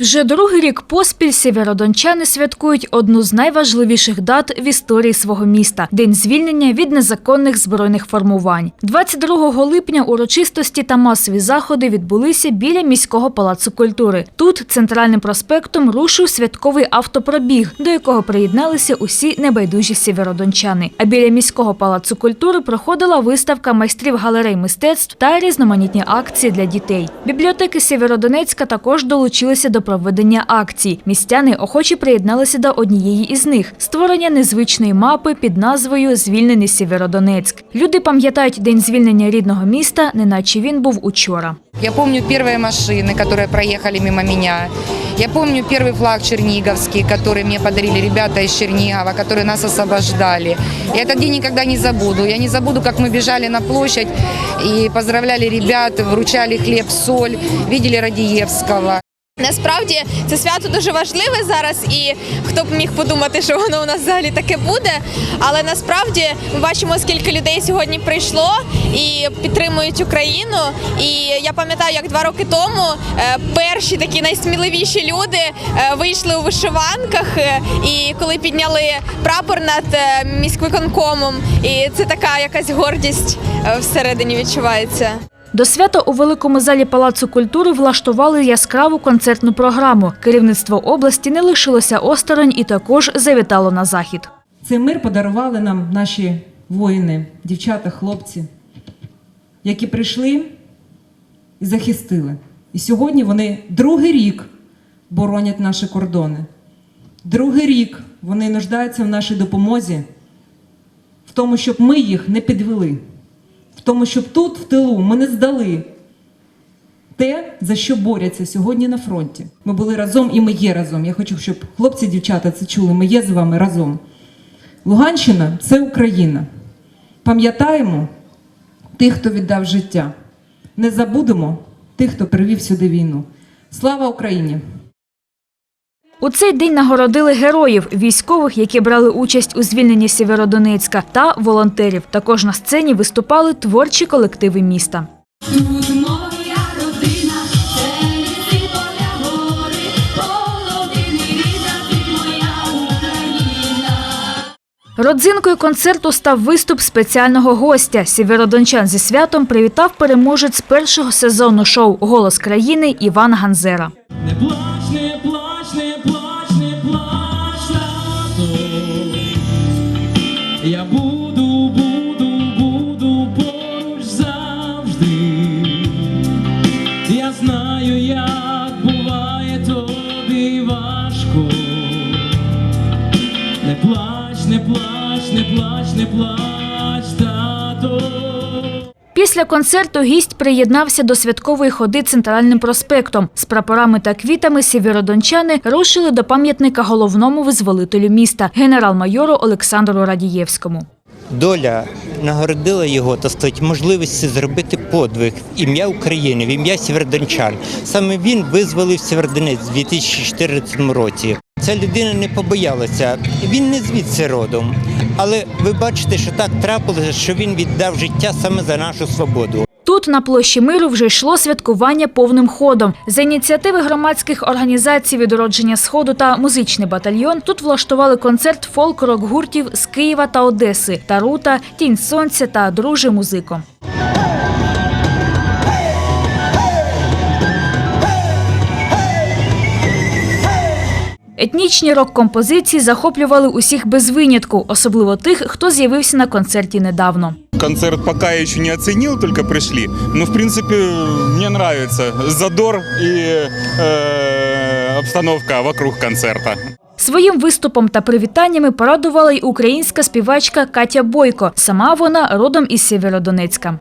Вже другий рік поспіль сєвєродончани святкують одну з найважливіших дат в історії свого міста день звільнення від незаконних збройних формувань. 22 липня урочистості та масові заходи відбулися біля міського палацу культури. Тут центральним проспектом рушив святковий автопробіг, до якого приєдналися усі небайдужі сєвєродончани. А біля міського палацу культури проходила виставка майстрів галерей мистецтв та різноманітні акції для дітей. Бібліотеки Сєвєродонецька також долучилися до проведення акцій. Містяни охоче приєдналися до однієї із них створення незвичної мапи під назвою Звільнений Сєвєродонецьк. Люди пам'ятають день звільнення рідного міста, неначе він був учора. Я помню первые машины, которые проехали мимо меня. Я помню первый флаг черниговский, который мне подарили ребята из Чернигова, которые нас освобождали. Я этот день никогда не забуду. Я не забуду, как мы бежали на площадь и поздравляли ребят, вручали хлеб, соль, видели Радиевского. Насправді це свято дуже важливе зараз, і хто б міг подумати, що воно у нас взагалі таке буде. Але насправді ми бачимо, скільки людей сьогодні прийшло і підтримують Україну. І я пам'ятаю, як два роки тому е, перші такі найсміливіші люди е, вийшли у вишиванках, е, і коли підняли прапор над міськвиконкомом, і це така якась гордість всередині відчувається. До свята у великому залі Палацу культури влаштували яскраву концертну програму. Керівництво області не лишилося осторонь і також завітало на захід. Цей мир подарували нам наші воїни, дівчата, хлопці, які прийшли і захистили. І сьогодні вони другий рік боронять наші кордони. Другий рік вони нуждаються в нашій допомозі, в тому, щоб ми їх не підвели, в тому, щоб тут, в тилу, ми не здали те, за що борються сьогодні на фронті. Ми були разом і ми є разом. Я хочу, щоб хлопці, дівчата це чули. Ми є з вами разом. Луганщина це Україна. Пам'ятаємо тих, хто віддав життя. Не забудемо тих, хто привів сюди війну. Слава Україні! У цей день нагородили героїв, військових, які брали участь у звільненні Сєвєродонецька, та волонтерів. Також на сцені виступали творчі колективи міста. Родзинкою концерту став виступ спеціального гостя. Сєвєродончан зі святом привітав переможець першого сезону шоу Голос країни Іван Ганзера. Знаю, як буває тобі важко. Не плач, не плач, не плач, не плач, тато. Після концерту гість приєднався до святкової ходи центральним проспектом. З прапорами та квітами сєвєродончани рушили до пам'ятника головному визволителю міста генерал-майору Олександру Радієвському. Доля нагородила його та стать можливості зробити подвиг в ім'я України, в ім'я Сєвердончан. Саме він визволив Сєвердонець у 2014 році. Ця людина не побоялася. Він не звідси родом. Але ви бачите, що так трапилося, що він віддав життя саме за нашу свободу. На площі миру вже йшло святкування повним ходом. За ініціативи громадських організацій відродження сходу та музичний батальйон тут влаштували концерт фолк-рок гуртів з Києва та Одеси Тарута, Тінь Сонця та Друже музико. Етнічні рок-композиції захоплювали усіх без винятку, особливо тих, хто з'явився на концерті недавно. Концерт пока еще не оценил, только пришли. Но, в принципе, мне нравится задор и э, обстановка вокруг концерта. Своїм виступом та привітаннями порадувала й українська співачка Катя Бойко. Сама вона родом із Сєвєродонецька.